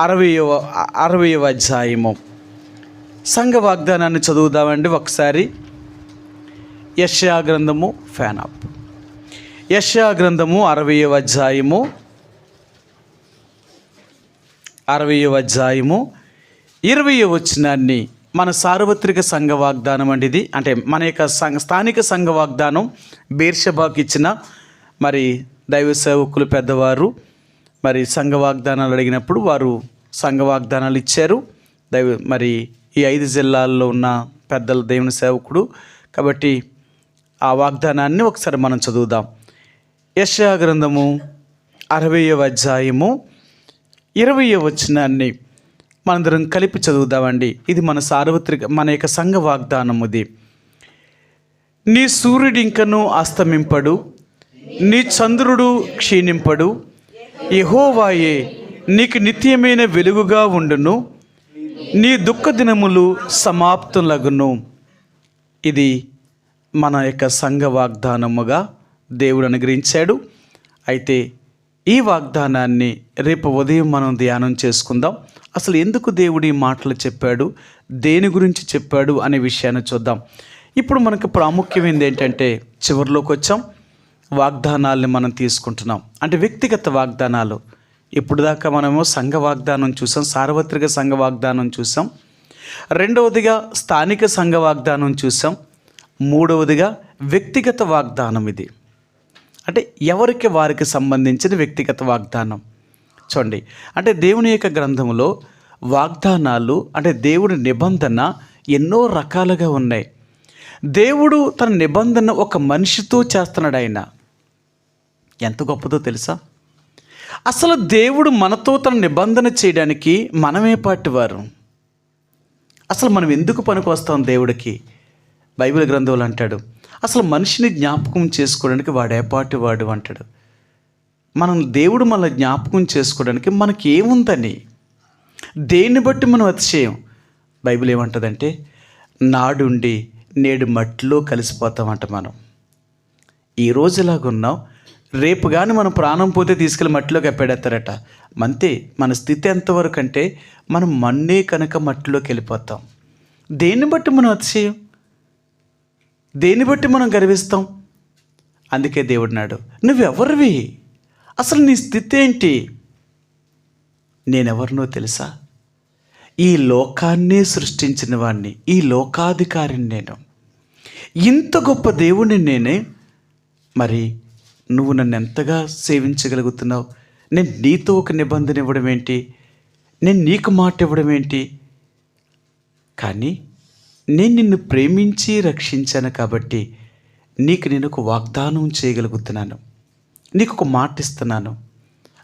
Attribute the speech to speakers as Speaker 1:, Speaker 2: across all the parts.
Speaker 1: అరవయవ అరవయవ అధ్యాయము. సంఘ వాగ్దానాన్ని చదువుదామండి ఒకసారి. యష్యా గ్రంథము ఫ్యాన్ అప్ యష్యా గ్రంథము అరవయవ అధ్యాయము. అరవయవ అధ్యాయము. ఇరవై వచ్చినాన్ని మన సార్వత్రిక సంఘ వాగ్దానం అండి ఇది. అంటే మన యొక్క సంఘ స్థానిక సంఘ వాగ్దానం బీర్షబాకి ఇచ్చిన మరి దైవ సేవకులు పెద్దవారు. మరి సంఘ వాగ్దానాలు అడిగినప్పుడు వారు సంఘ వాగ్దానాలు ఇచ్చారు. దైవ మరి ఈ ఐదు జిల్లాల్లో ఉన్న పెద్దల దేవుని సేవకుడు కాబట్టి ఆ వాగ్దానాన్ని ఒకసారి మనం చదువుదాం. యశా గ్రంథము అరవయవ అధ్యాయము ఇరవయవ వచనాన్ని మనందరం కలిపి చదువుదామండి. ఇది మన సార్వత్రిక మన యొక్క సంఘ వాగ్దానం ఇది. నీ సూర్యుడింకను అస్తమింపడు నీ చంద్రుడు క్షీణింపడు యహోవాయే నీకు నిత్యమైన వెలుగుగా ఉండును. నీ దుఃఖ దినములు సమాప్తులగును. ఇది మన యొక్క సంఘ వాగ్దానముగా దేవుడు అనుగ్రహించాడు. అయితే ఈ వాగ్దానాన్ని రేపు ఉదయం మనం ధ్యానం చేసుకుందాం. అసలు ఎందుకు దేవుడు ఈ మాటలు చెప్పాడు? దేని గురించి చెప్పాడు? అనే విషయాన్ని చూద్దాం. ఇప్పుడు మనకు ప్రాముఖ్యం ఏంటంటే చివరిలోకి వచ్చాం. వాగ్దానాల్ని మనం తీసుకుంటున్నాం. అంటే వ్యక్తిగత వాగ్దానాలు. ఇప్పుడు దాకా మనము సంఘ వాగ్దానం చూసాం సార్వత్రిక సంఘ వాగ్దానం చూసాం. రెండవదిగా స్థానిక సంఘ వాగ్దానం చూసాం. మూడవదిగా వ్యక్తిగత వాగ్దానం ఇది. అంటే ఎవరికి వారికి సంబంధించిన వ్యక్తిగత వాగ్దానం? చూడండి. అంటే దేవుని యొక్క గ్రంథంలో వాగ్దానాలు అంటే దేవుడి నిబంధన ఎన్నో రకాలుగా ఉన్నాయి. దేవుడు తన నిబంధన ఒక మనిషితో చేస్తున్నాడు ఆయన. ఎంత గొప్పదో తెలుసా? అసలు దేవుడు మనతో తన నిబంధన చేయడానికి మనమే పాటివారు. అసలు మనం ఎందుకు పనికొస్తాం దేవుడికి? బైబిల్ గ్రంథంలో అంటాడు అసలు మనిషిని జ్ఞాపకం చేసుకోవడానికి వాడు ఏపాటి వాడు అంటాడు. మనం దేవుడు మన జ్ఞాపకం చేసుకోవడానికి మనకి ఏముందని? దేన్ని బట్టి మనం అతిశయం? బైబిల్ ఏమంటుందంటే నాడుండి నేడు మట్టిలో కలిసిపోతామంట మనం. ఈ రోజు ఇలాగున్నాం రేపు కానీ మనం ప్రాణం పోతే తీసుకెళ్ళి మట్టిలోకి ఎప్పడేస్తారట అంతే మన స్థితి ఎంతవరకు అంటే మనం మన్నే కనుక మట్టిలోకి వెళ్ళిపోతాం. దేన్ని బట్టి మనం అతిశయం? దేన్ని బట్టి మనం గర్విస్తాం? అందుకే దేవుడినాడు నువ్వెవరివి? అసలు నీ స్థితి ఏంటి? నేనెవరినో తెలుసా? ఈ లోకాన్నే సృష్టించిన వాడిని ఈ లోకాధికారిని నేను. ఇంత గొప్ప దేవుడిని నేనే. మరి నువ్వు నన్ను ఎంతగా సేవించగలుగుతున్నావు? నేను నీతో ఒక నిబంధన ఇవ్వడం ఏంటి? నేను నీకు మాట ఇవ్వడం ఏంటి? కానీ నేను నిన్ను ప్రేమించి రక్షించాను కాబట్టి నీకు నేను ఒక వాగ్దానం చేయగలుగుతున్నాను. నీకు ఒక మాట ఇస్తున్నాను.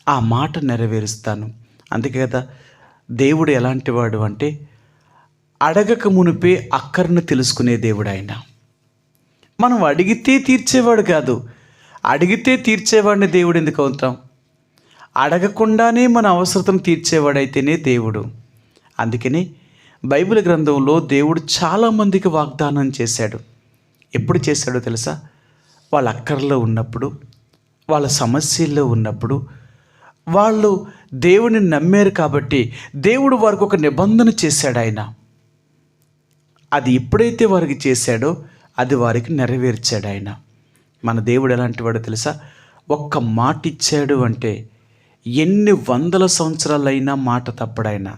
Speaker 1: ఆ మాట నెరవేరుస్తాను. అందుకే కదా దేవుడు ఎలాంటి వాడు అంటే అడగక మునిపే అక్కరను తెలుసుకునే దేవుడు ఆయన. మనం అడిగితే తీర్చేవాడు కాదు. అడిగితే తీర్చేవాడిని దేవుడు ఎందుకు అవుతాం? అడగకుండానే మన అవసరతను తీర్చేవాడైతేనే దేవుడు. అందుకని బైబిల్ గ్రంథంలో దేవుడు చాలామందికి వాగ్దానం చేశాడు. ఎప్పుడు చేశాడో తెలుసా? వాళ్ళ అక్కర్లో ఉన్నప్పుడు వాళ్ళ సమస్యల్లో ఉన్నప్పుడు. వాళ్ళు దేవుని నమ్మారు కాబట్టి దేవుడు వారికి ఒక నిబంధన చేశాడు ఆయన. అది ఎప్పుడైతే వారికి చేశాడో అది వారికి నెరవేర్చాడు ఆయన. మన దేవుడు ఎలాంటి వాడో తెలుసా? ఒక్క మాట ఇచ్చాడు అంటే ఎన్ని వందల సంవత్సరాలైనా మాట తప్పడైనా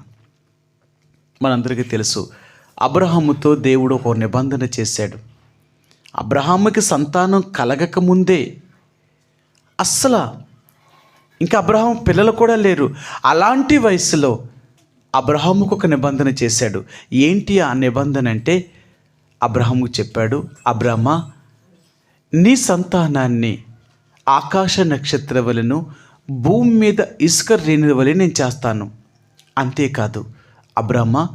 Speaker 1: మనందరికీ తెలుసు అబ్రహాముతో దేవుడు ఒక నిబంధన చేశాడు. అబ్రహాముకి సంతానం కలగకముందే అస్సలు ఇంకా అబ్రహాం పిల్లలు కూడా లేరు. అలాంటి వయసులో అబ్రహాముకు ఒక నిబంధన చేశాడు. ఏంటి ఆ నిబంధన అంటే అబ్రహాముకు చెప్పాడు అబ్రహ్మ నీ సంతానాన్ని ఆకాశ నక్షత్ర వలను భూమి మీద ఇసుక రేణుల వలె నేను చేస్తాను. అంతేకాదు అబ్రహ్మ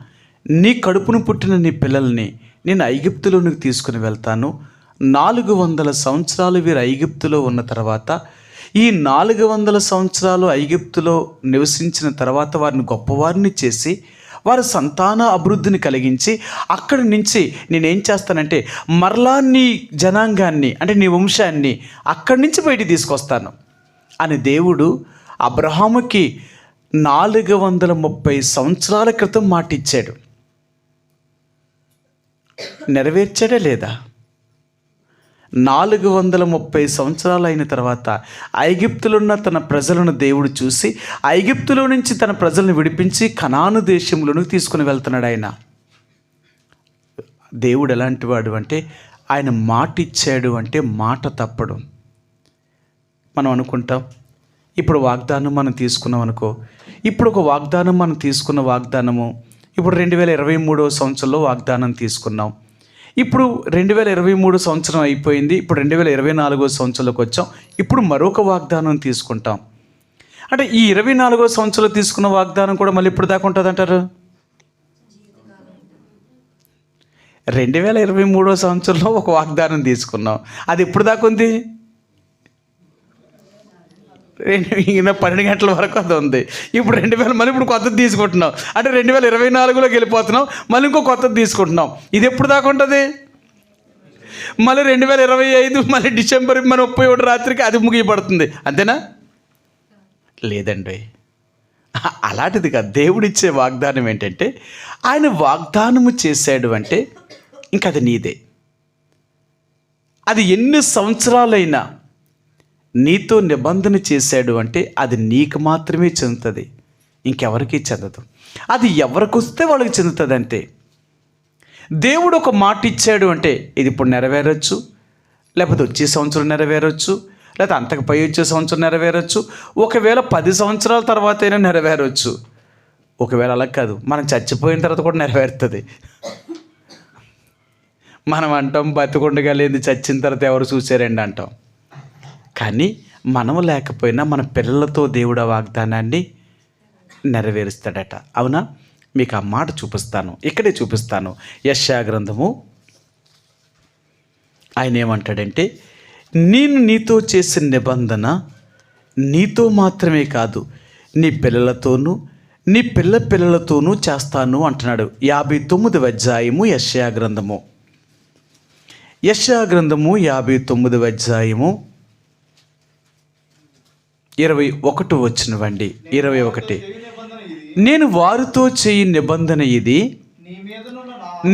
Speaker 1: నీ కడుపును పుట్టిన నీ పిల్లల్ని నేను ఐగుప్తులోనికి తీసుకుని వెళ్తాను. నాలుగు వందల సంవత్సరాలు వీరు ఐగుప్తులో ఉన్న తర్వాత ఈ నాలుగు వందల సంవత్సరాలు ఐగుప్తులో నివసించిన తర్వాత వారిని గొప్పవారిని చేసి వారి సంతాన అభివృద్ధిని కలిగించి అక్కడి నుంచి నేనేం చేస్తానంటే మరలా నీ జనాంగాన్ని అంటే నీ వంశాన్ని అక్కడి నుంచి బయటికి తీసుకొస్తాను. అని దేవుడు అబ్రహాముకి నాలుగు వందల ముప్పై సంవత్సరాల క్రితం మాట ఇచ్చాడు నెరవేర్చాడా లేదా? నాలుగు వందల ముప్పై సంవత్సరాలు అయిన తర్వాత ఐగిప్తులున్న తన ప్రజలను దేవుడు చూసి ఐగిప్తులో నుంచి తన ప్రజలను విడిపించి కనాను దేశంలోనికి తీసుకుని వెళ్తున్నాడు ఆయన. దేవుడు ఎలాంటి వాడు అంటే ఆయన మాట ఇచ్చాడు అంటే మాట తప్పడం. మనం అనుకుంటాం ఇప్పుడు వాగ్దానం మనం తీసుకున్నాం అనుకో ఇప్పుడు ఒక వాగ్దానం మనం తీసుకున్న వాగ్దానము ఇప్పుడు రెండు వేల ఇరవై మూడవ సంవత్సరంలో వాగ్దానం తీసుకున్నాం. ఇప్పుడు రెండు వేల ఇరవై మూడు సంవత్సరం అయిపోయింది. ఇప్పుడు రెండు వేల ఇరవై నాలుగో సంవత్సరంలోకి వచ్చాం. ఇప్పుడు మరొక వాగ్దానం తీసుకుంటాం. అంటే ఈ ఇరవై నాలుగో సంవత్సరంలో తీసుకున్న వాగ్దానం కూడా మళ్ళీ ఇప్పుడు దాకా ఉంటుంది అంటారు రెండు వేల ఇరవై మూడో సంవత్సరంలో ఒక వాగ్దానం తీసుకున్నాం. అది ఎప్పుడు దాకా ఉంది? రెండు ఇంకా పన్నెండు గంటల వరకు అది ఉంది. ఇప్పుడు రెండు వేల మళ్ళీ ఇప్పుడు కొత్తది తీసుకుంటున్నాం అంటే రెండు వేల ఇరవై నాలుగులోకి వెళ్ళిపోతున్నాం మళ్ళీ ఇంకో కొత్తది తీసుకుంటున్నాం ఇది ఎప్పుడు దాకా ఉంటుంది? మళ్ళీ రెండు వేల ఇరవై ఐదు మళ్ళీ డిసెంబర్ మన ముప్పై ఒకటి రాత్రికి అది ముగియబడుతుంది. అంతేనా? లేదండి. అలాంటిది కాదు. దేవుడిచ్చే వాగ్దానం ఏంటంటే ఆయన వాగ్దానము చేశాడు అంటే ఇంకది అది నీదే. అది ఎన్ని సంవత్సరాలైనా నీతో నిబంధన చేశాడు అంటే అది నీకు మాత్రమే చెందుతుంది. ఇంకెవరికి చెందదు. అది ఎవరికి వస్తే వాళ్ళకి చెందుతుంది అంతే దేవుడు ఒక మాట ఇచ్చాడు అంటే ఇది ఇప్పుడు నెరవేరొచ్చు లేకపోతే వచ్చే సంవత్సరం నెరవేరొచ్చు లేకపోతే అంతకు పై వచ్చే సంవత్సరం నెరవేరొచ్చు ఒకవేళ పది సంవత్సరాల తర్వాత అయినా నెరవేరొచ్చు. ఒకవేళ అలా కాదు మనం చచ్చిపోయిన తర్వాత కూడా నెరవేరుతుంది. మనం అంటాం బతికొండగా లేని చచ్చిన తర్వాత ఎవరు చూసారండి అంటాం. కానీ మనం లేకపోయినా మన పిల్లలతో దేవుడు వాగ్దానాన్ని నెరవేరుస్తాడట. అవునా? మీకు ఆ మాట చూపిస్తాను. ఇక్కడే చూపిస్తాను. యశా గ్రంథము. ఆయన ఏమంటాడంటే నేను నీతో చేసిన నిబంధన నీతో మాత్రమే కాదు నీ పిల్లలతోనూ నీ పిల్ల పిల్లలతోనూ చేస్తాను అంటున్నాడు. యాభై తొమ్మిది అధ్యాయము యశ్యా గ్రంథము. యశా గ్రంథము యాభై తొమ్మిది అధ్యాయము ఇరవై ఒకటి వచ్చినవండి ఇరవై ఒకటి. నేను వారితో చేయి నిబంధన ఇది.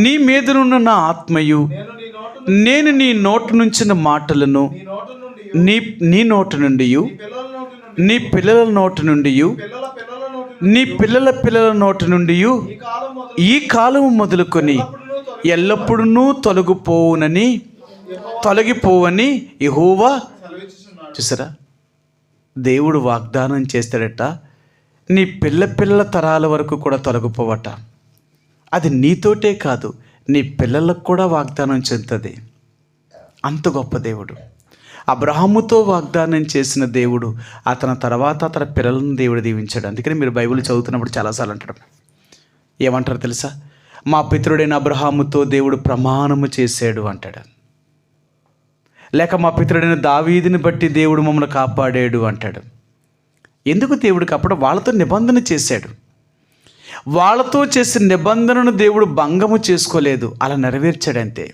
Speaker 2: నీ మీదనున్న నా
Speaker 1: ఆత్మయు.
Speaker 2: నేను నీ నోటు
Speaker 1: నోటి నుంచిన మాటలను.
Speaker 2: నీ
Speaker 1: నీ నీ నోటి నుండి
Speaker 2: నీ పిల్లల నోటి నుండి
Speaker 1: నీ పిల్లల
Speaker 2: పిల్లల పిల్లల నోటి నుండి ఈ కాలం
Speaker 1: మొదలుకొని ఎల్లప్పుడూ తొలగిపోవునని తొలగిపోవని
Speaker 2: ఎహోవా
Speaker 1: చూసారా? దేవుడు వాగ్దానం చేస్తాడట నీ పిల్ల పిల్లల తరాల వరకు కూడా తొలగిపోవట. అది నీతోటే కాదు నీ పిల్లలకు కూడా వాగ్దానం చెందుతుంది. అంత గొప్ప దేవుడు. అబ్రహాముతో వాగ్దానం చేసిన దేవుడు అతని తర్వాత అతని పిల్లలను దేవుడు దీవించాడు. అందుకని మీరు బైబిల్ చదువుతున్నప్పుడు చాలాసార్లు అంటాడు ఏమంటారు తెలుసా? మా పితరుడైన అబ్రహాముతో దేవుడు ప్రమాణము చేశాడు అంటాడు. లేక మా పితరుడైన దావీదిని బట్టి దేవుడు మమ్మల్ని కాపాడాడు అంటాడు. ఎందుకు దేవుడికి అప్పుడు వాళ్ళతో నిబంధన చేశాడు? వాళ్ళతో చేసిన నిబంధనను దేవుడు భంగము చేసుకోలేదు అలా నెరవేర్చాడంతే.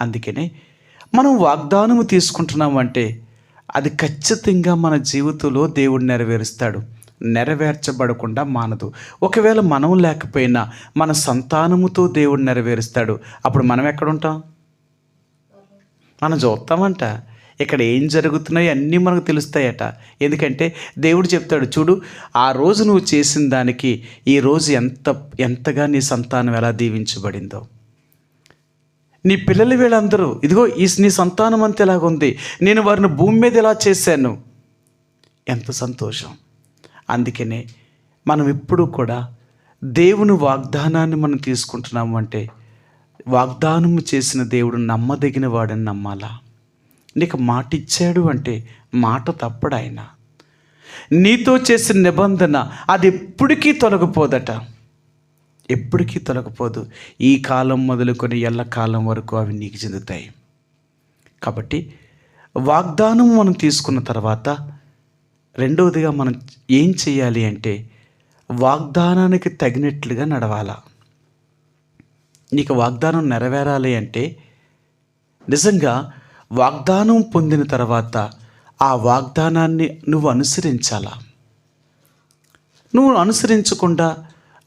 Speaker 1: అందుకనే మనం వాగ్దానము తీసుకుంటున్నామంటే అది ఖచ్చితంగా మన జీవితంలో దేవుడు నెరవేరుస్తాడు. నెరవేర్చబడకుండా మానదు. ఒకవేళ మనం లేకపోయినా మన సంతానముతో దేవుడు నెరవేరుస్తాడు. అప్పుడు మనం ఎక్కడ ఉంటాం? మనం చూస్తామంట. ఇక్కడ ఏం జరుగుతున్నాయో అన్నీ మనకు తెలుస్తాయట. ఎందుకంటే దేవుడు చెప్తాడు చూడు ఆ రోజు నువ్వు చేసిన దానికి ఈ రోజు ఎంత ఎంతగా నీ సంతానం ఎలా దీవించబడిందో. నీ పిల్లలు వీళ్ళందరూ ఇదిగో ఈ నీ సంతానం అంత ఎలాగుంది నేను వారిని భూమి మీద ఎలా చేశాను? ఎంత సంతోషం. అందుకనే మనం ఎప్పుడూ కూడా దేవుని వాగ్దానాన్ని మనం తీసుకుంటున్నాము అంటే వాగ్దానం చేసిన దేవుడు నమ్మదగిన వాడని నమ్మాలా? నీకు మాట ఇచ్చాడు అంటే మాట తప్పడు ఆయన. నీతో చేసిన నిబంధన అది ఎప్పటికీ తొలగిపోదట. ఎప్పటికీ తొలగిపోదు. ఈ కాలం మొదలుకొని ఎల్ల కాలం వరకు అవి నీకు చెందుతాయి. కాబట్టి వాగ్దానం మనం తీసుకున్న తర్వాత రెండవదిగా మనం ఏం చేయాలి అంటే వాగ్దానానికి తగినట్లుగా నడవాలా? నీకు వాగ్దానం నెరవేరాలి అంటే నిజంగా వాగ్దానం పొందిన తర్వాత ఆ వాగ్దానాన్ని నువ్వు అనుసరించాలా? నువ్వు అనుసరించకుండా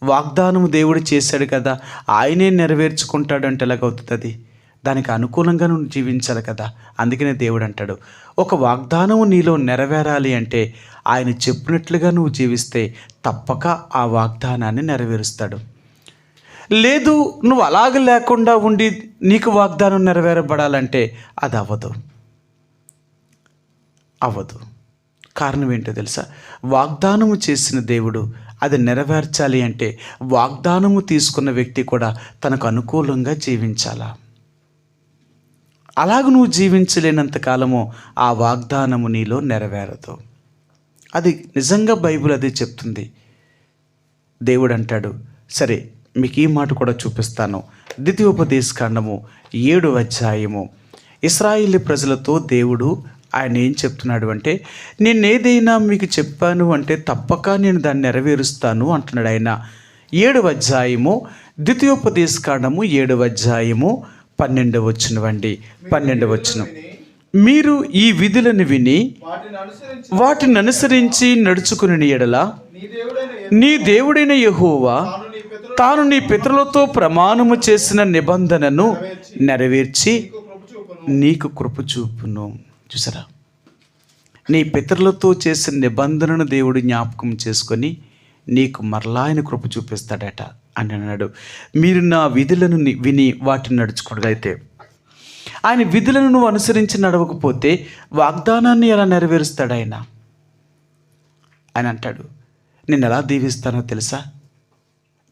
Speaker 1: వాగ్దానం దేవుడు చేశాడు కదా ఆయనే నెరవేర్చుకుంటాడు అంటే ఎలాగవుతుంది అది దానికి అనుకూలంగా నువ్వు జీవించాలి కదా అందుకనే దేవుడు అంటాడు. ఒక వాగ్దానం నీలో నెరవేరాలి అంటే ఆయన చెప్పినట్లుగా నువ్వు జీవిస్తే తప్పక ఆ వాగ్దానాన్ని నెరవేరుస్తాడు. లేదు నువ్వు అలాగ లేకుండా ఉండి నీకు వాగ్దానం నెరవేరబడాలంటే అది అవ్వదు. అవ్వదు. కారణం ఏంటో తెలుసా? వాగ్దానము చేసిన దేవుడు అది నెరవేర్చాలి అంటే వాగ్దానము తీసుకున్న వ్యక్తి కూడా తనకు అనుకూలంగా జీవించాలా? అలాగ నువ్వు జీవించలేనంత కాలము ఆ వాగ్దానము నీలో నెరవేరదు. అది నిజంగా బైబిల్ అదే చెప్తుంది. దేవుడు అంటాడు సరే మీకు ఈ మాట కూడా చూపిస్తాను. ద్వితీయోపదేశకాండము ఏడు అధ్యాయము. ఇస్రాయిలీ ప్రజలతో దేవుడు ఆయన ఏం చెప్తున్నాడు అంటే నేను ఏదైనా మీకు చెప్పాను అంటే తప్పక నేను దాన్ని నెరవేరుస్తాను అంటున్నాడు ఆయన. ఏడు అధ్యాయము ద్వితీయోపదేశకాండము ఏడు అధ్యాయము పన్నెండు వచ్చినవండి పన్నెండు వచ్చిన మీరు ఈ విధులను విని
Speaker 2: వాటిని అనుసరించి
Speaker 1: నడుచుకుని ఎడల
Speaker 2: నీ దేవుడైన
Speaker 1: యహోవా
Speaker 2: తాను నీ
Speaker 1: పితరులతో ప్రమాణము చేసిన నిబంధనను నెరవేర్చి నీకు కృప చూపును. చూసారా? నీ పితరులతో చేసిన నిబంధనను దేవుడు జ్ఞాపకం చేసుకొని నీకు మరలా ఆయన కృప చూపిస్తాడట అని అన్నాడు. మీరు నా విధులను విని వాటిని నడుచుకోగలిగితే ఆయన విధులను నువ్వు అనుసరించి నడవకపోతే వాగ్దానాన్ని ఎలా నెరవేరుస్తాడు ఆయన? ఆయన అంటాడు నేను ఎలా దీవిస్తానో తెలుసా?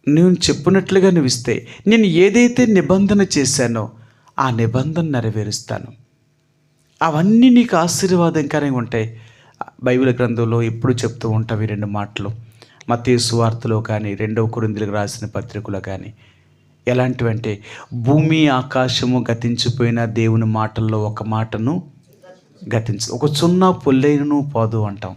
Speaker 1: నేను చెప్పినట్లుగా నువ్వు ఇస్తే నేను ఏదైతే నిబంధన చేశానో ఆ నిబంధన నెరవేరుస్తాను. అవన్నీ నీకు ఆశీర్వాదంకరంగా ఉంటాయి. బైబిల్ గ్రంథంలో ఎప్పుడు చెప్తూ ఉంటావు ఈ రెండు మాటలు. మతీ సువార్తలో కానీ రెండవ కొరిందులకు రాసిన పత్రికలో కానీ. ఎలాంటివంటే భూమి ఆకాశము గతించిపోయిన దేవుని మాటల్లో ఒక మాటను గతించు ఒక సున్నా పొల్లైనను పోదు అంటాం.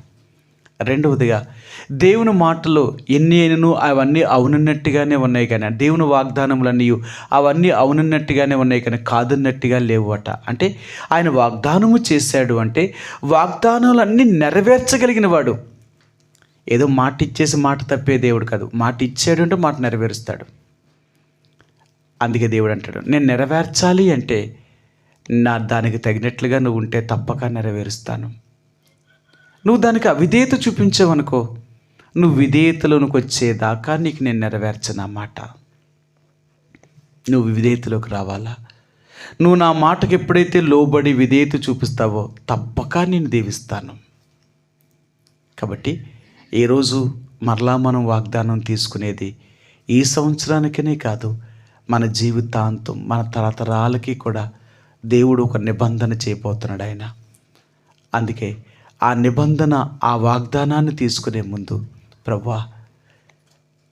Speaker 1: రెండవదిగా దేవుని మాటలు ఎన్ని అయినను అవన్నీ అవునన్నట్టుగానే ఉన్నాయి కానీ దేవుని వాగ్దానములన్నీ అవన్నీ అవునన్నట్టుగానే ఉన్నాయి కానీ కాదన్నట్టుగా లేవు అట అంటే ఆయన వాగ్దానము చేశాడు అంటే వాగ్దానాలన్నీ నెరవేర్చగలిగిన వాడు. ఏదో మాట ఇచ్చేసి మాట తప్పే దేవుడు కాదు. మాట ఇచ్చాడు అంటే మాట నెరవేరుస్తాడు. అందుకే దేవుడు అంటాడు నేను నెరవేర్చాలి అంటే నా దానికి తగినట్లుగా నువ్వు ఉంటే తప్పక నెరవేరుస్తాను. నువ్వు దానికి అవిధేయత చూపించావనుకో నువ్వు విధేయతలోనికి వచ్చేదాకా నీకు నేను నెరవేర్చిన మాట. నువ్వు విధేయతలోకి రావాలా? నువ్వు నా మాటకి ఎప్పుడైతే లోబడి విధేయత చూపిస్తావో తప్పక నేను దీవిస్తాను. కాబట్టి ఈరోజు మరలా మనం వాగ్దానం తీసుకునేది ఈ సంవత్సరానికనే కాదు మన జీవితాంతం మన తరతరాలకి కూడా దేవుడు ఒక నిబంధన చేయబోతున్నాడు ఆయన. అందుకే ఆ నిబంధన ఆ వాగ్దానాన్ని తీసుకునే ముందు ప్రభా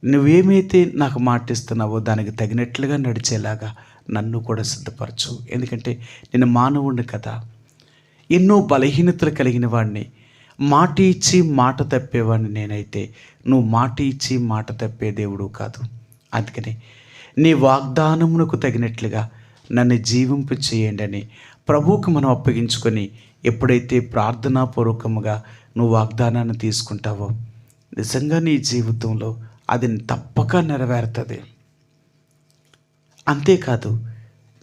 Speaker 1: నువ్వేమైతే నాకు మాటిస్తున్నావో దానికి తగినట్లుగా నడిచేలాగా నన్ను కూడా సిద్ధపరచు. ఎందుకంటే నేను మానవుడిని కదా. ఎన్నో బలహీనతలు కలిగిన వాడిని మాట ఇచ్చి మాట తప్పేవాడిని నేనైతే. నువ్వు మాట ఇచ్చి మాట తప్పే దేవుడు కాదు. అందుకని నీ వాగ్దానమునకు తగినట్లుగా నన్ను జీవింపు చేయండి అని ప్రభువుకు మనం అప్పగించుకొని ఎప్పుడైతే ప్రార్థనాపూర్వకముగా నువ్వు వాగ్దానాన్ని తీసుకుంటావో నిజంగా నీ జీవితంలో అది తప్పక నెరవేరుతుంది. అంతేకాదు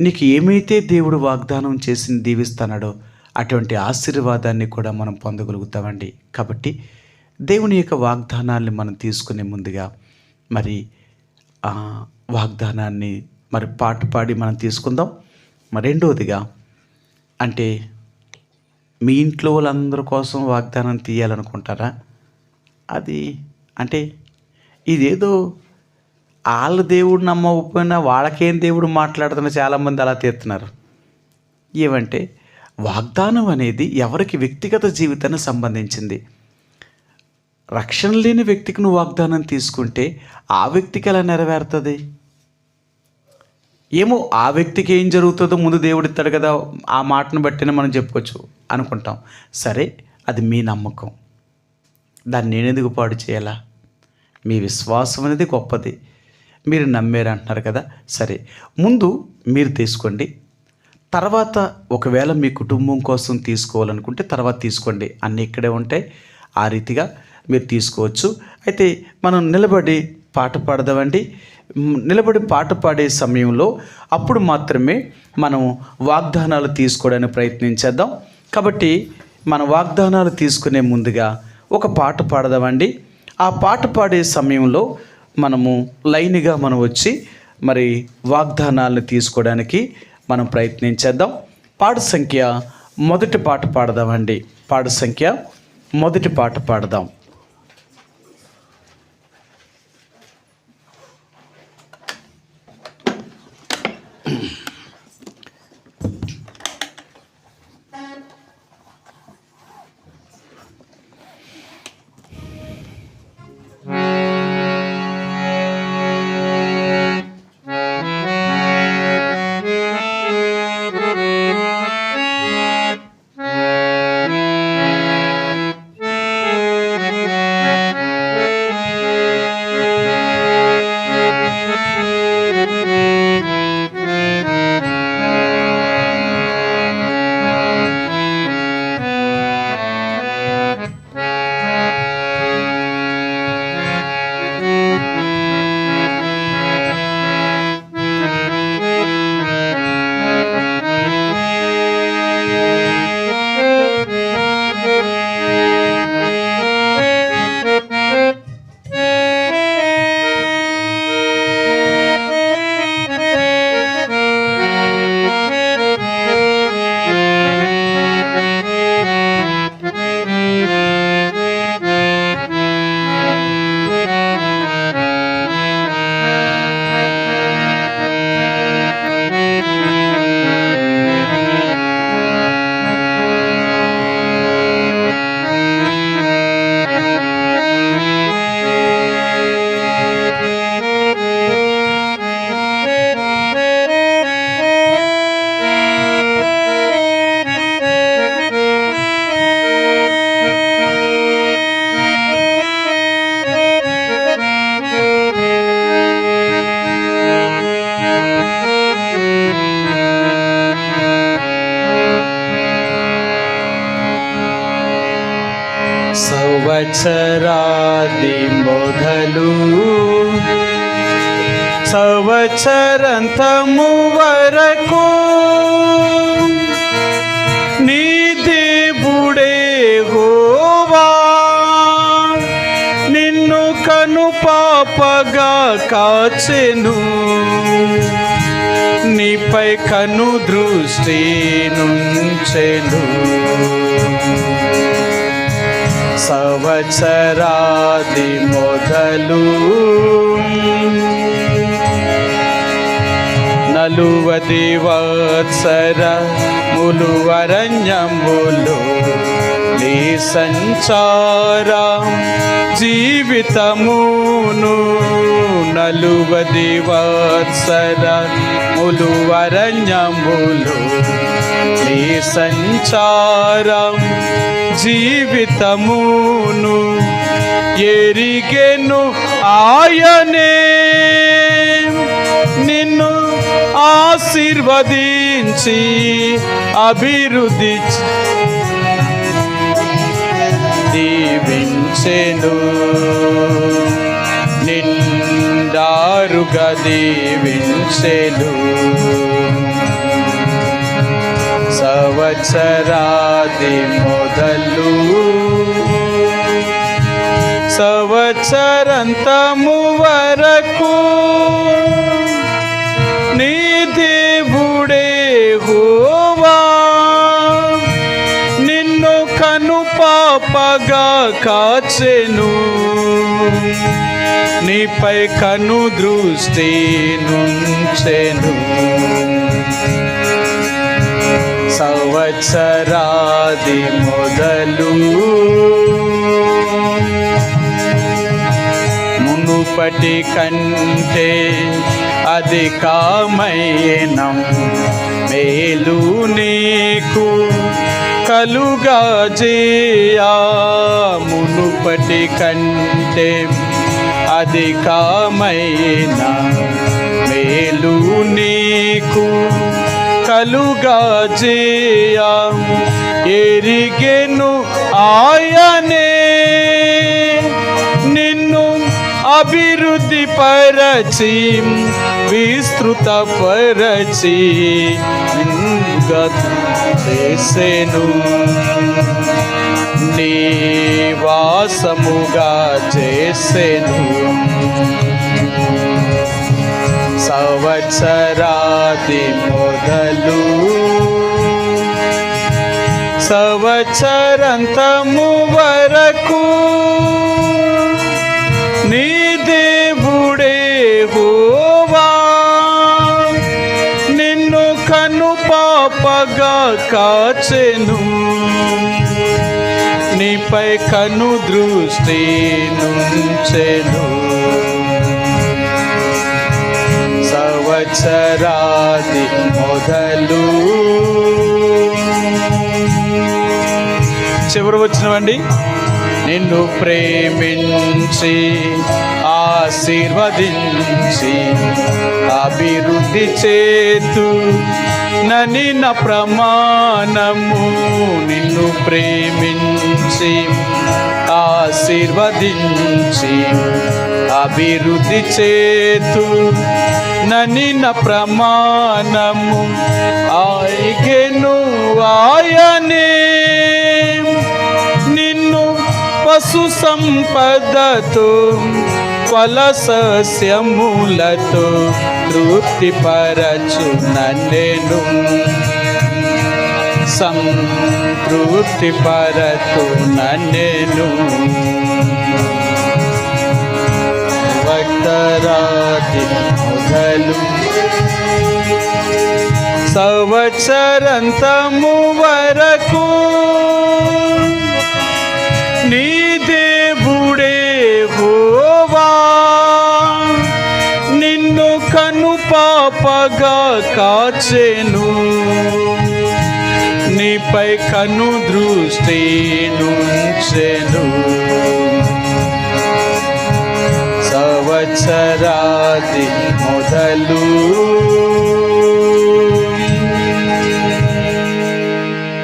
Speaker 1: నీకు ఏమైతే దేవుడు వాగ్దానం చేసి దీవిస్తున్నాడో అటువంటి ఆశీర్వాదాన్ని కూడా మనం పొందగలుగుతామండి. కాబట్టి దేవుని యొక్క వాగ్దానాన్ని మనం తీసుకునే ముందుగా మరి ఆ వాగ్దానాన్ని మరి పాట పాడి మనం తీసుకుందాం. మరి రెండవదిగా అంటే మీ ఇంట్లో వాళ్ళందరి కోసం వాగ్దానం తీయాలనుకుంటారా? అది అంటే ఇదేదో వాళ్ళ దేవుడు నమ్మకపోయినా వాళ్ళకేం దేవుడు మాట్లాడుతున్న చాలామంది అలా తీస్తున్నారు. ఏమంటే వాగ్దానం అనేది ఎవరికి వ్యక్తిగత జీవితానికి సంబంధించింది. రక్షణ లేని వ్యక్తికి నువ్వు వాగ్దానం తీసుకుంటే ఆ వ్యక్తికి ఎలా నెరవేరుతుంది? ఏమో ఆ వ్యక్తికి ఏం జరుగుతుందో ముందు దేవుడు ఇస్తాడు కదా ఆ మాటను బట్టినే మనం చెప్పుకోవచ్చు. అనుకుంటాం. సరే అది మీ నమ్మకం. దాన్ని నేను ఎందుకు పాడు చేయాలా? మీ విశ్వాసం అనేది గొప్పది. మీరు నమ్మారు అంటున్నారు కదా? సరే ముందు మీరు తీసుకోండి. తర్వాత ఒకవేళ మీ కుటుంబం కోసం తీసుకోవాలనుకుంటే తర్వాత తీసుకోండి. అన్నీ ఇక్కడే ఉంటాయి. ఆ రీతిగా మీరు తీసుకోవచ్చు. అయితే మనం నిలబడి పాట పాడదామండి. నిలబడి పాట పాడే సమయంలో అప్పుడు మాత్రమే మనం వాగ్దానాలు తీసుకోవడానికి ప్రయత్నించేద్దాం కాబట్టి మన వాగ్దానాలు తీసుకునే ముందుగా ఒక పాట పాడదామండి. ఆ పాట పాడే సమయంలో మనము లైన్గా మనం వచ్చి మరి వాగ్దానాలను తీసుకోవడానికి మనం ప్రయత్నించేద్దాం పాట సంఖ్య మొదటి పాట పాడదామండి. పాట సంఖ్య మొదటి పాట పాడదాం. బాగా కాచెను. నీపై కను దృష్టి నుంచెను. సంవత్సరాది మొదలు నలువది వత్సర ములు అరణ్యములు నీ సంచార జీవితమును నలువది వత్సర ములు వరణ్యములు నీ సంచారం జీవితమును ఎరిగెను ఆయనే. నిన్ను ఆశీర్వదించి అభివృద్ధి దీవించెను. నిండారుగా దీవించెను. సంవత్సరాది మొదలు. సంవత్సరంతము వరకు కాచెను నీపై కను దృష్టి నుంచెను. సంవత్సరాది మొదలు. మునుపటి కంటే అధికమైన. మేలు నీకు కలుగా చేయా మునుపటి కంటే అధికమైన. మేలు నీకు కలుగా చేయా ఎరిగెను ఆయనే. అభివృద్ధి పరచి విస్తృత పరచి చేసేను. నివాసముగా చేసేను. సంవత్సరాది మొదలు సంవత్సరంతము వరకు కాచెను నీపై కను దృష్టి నుంచెను. సంవత్సరాది మొదలు. చివరి వచ్చినవండి నిన్ను ప్రేమించి ఆశీర్వదించి అభివృద్ధి చేతు ననిన ప్రమాణము. నిన్ను ప్రేమించి ఆశీర్వదించి అభివృద్ధి చేతు ననిన ప్రమాణము. ఆయిగెను ఆయనే పశు సంపదతో ఫలసస్యములతో తృప్తిపరచు నన్నేను సంతృప్తి పరతు నన్నేను భక్తరాది మొదలు సంవత్సరంతము వరకు నీ కాచెను నీపై కను దృష్టి నుంచెను. సంవత్సరాది మొదలు.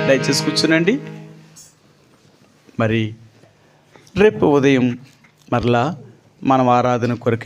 Speaker 1: దయచేసి కూర్చునండి. మరి రేపు ఉదయం మరలా మనం ఆరాధన కొరకే